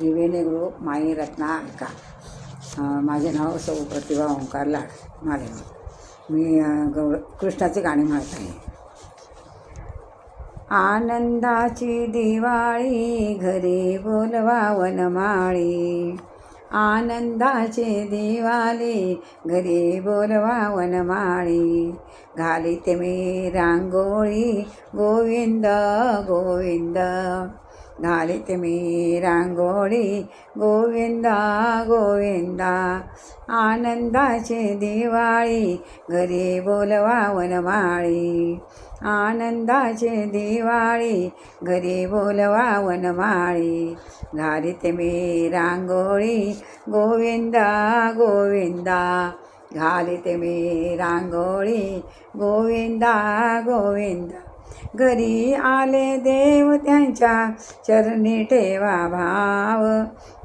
त्रिवेणी group माई रत्ना ऐका माझे नाव सौ प्रतिभा ओंकार लाड मालेगाव. मी गौर कृष्णाचे गाणे म्हणत आहे. आनंदाची दिवाळी घरी बोलवा वनमाळी. आनंदाचे दिवाळी घरी बोलवा वनमाळी. घालीते मी रांगोळी गोविंद गोविंद. घालीत मी रांगोळी गोविंदा गोविंदा आनंदाची दिवाळी घरी बोलवा वनमाळी आनंदाची दिवाळी घरी बोलवा वनमाळी घालीत मी रांगोळी गोविंदा गोविंदा घालीत मी रांगोळी गोविंदा गोविंदा घरी आले देव त्यांच्या चरणी ठेवा भाव.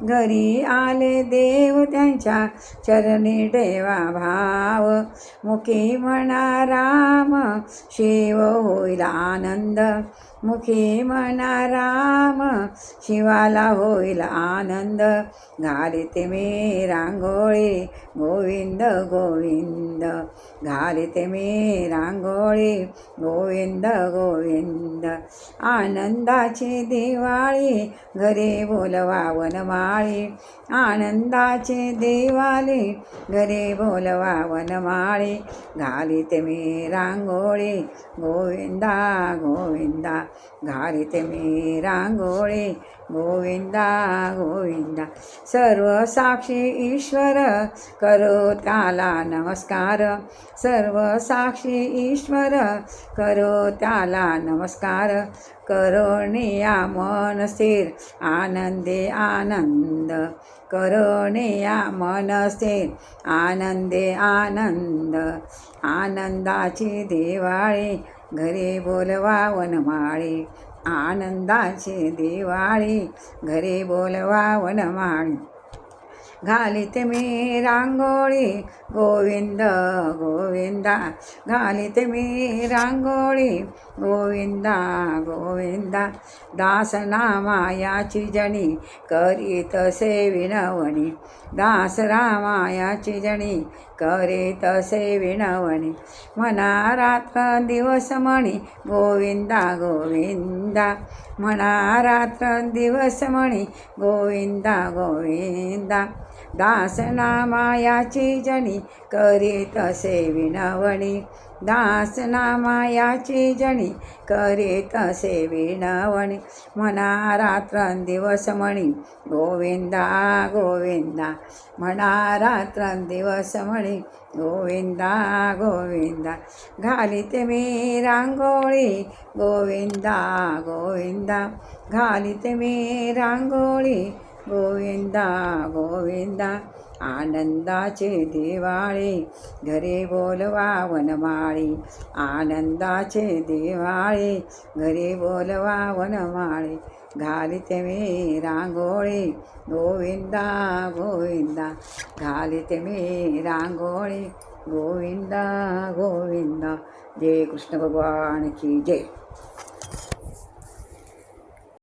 घरी आले देव त्यांच्या चरणी ठेवा भाव. मुखी म्हणा राम शिव होईल आनंद. मुखी म्हणा राम शिवाला होईल आनंद. घालिते मी रांगोळी गोविंद गोविंद. घालिते मी रांगोळी गोविंद गोविंद. आनंदाची दिवाळी घरी बोलवा वनमाळी आनंदाचे दिवाळी घरी बोलवा वनमाळी घालिते मी रांगोळी गोविंदा गोविंदा. घालिते मी रांगोळी गोविंदा गोविंदा. सर्व साक्षी ईश्वर करो त्याला नमस्कार. सर्व साक्षी ईश्वर करो त्याला नमस्कार. करोणिया मन स्थिर आनंदे आनंद. करोणिया मन स्थिर आनंदे आनंद. आनंदाची दिवाळी घरी बोलवा वनमाळी आनंदाची दिवाळी घरी बोलवा वनमाळी घालीत मी रांगोळी गोविंद गोविंदा. घालीत मी रांगोळी गोविंदा गोविंदा. दासनामायाची जणी करीत से विनवणी. दास रामायाची जणी करीत से विनवणी. म्हणा रात्र दिवस म्हणी गोविंदा गोविंदा. म्हणा रात्र दिवस म्हणी गोविंदा गोविंदा. दासनामायाची जणी करीत असे विनवणी. दासनामायाची जणी करीत असे विनवणी. म्हणा रात्रंदिवस म्हणी गोविंदा गोविंदा. म्हणा रात्रंदिवस म्हणी गोविंदा गोविंदा. घालीत मी रांगोळी. गोविंदा गोविंदा. घालीत मी रांगोळी. गोविंदा गोविंदा आनंदाचे दिवाळी घरे बोलवा वनमाळी आनंदाचे दिवाळी घरे बोलवा वनमाळी घालिते मी रांगोळी गोविंदा गोविंदा घालिते मी रांगोळी गोविंदा गोविंदा जय कृष्ण भगवान की जय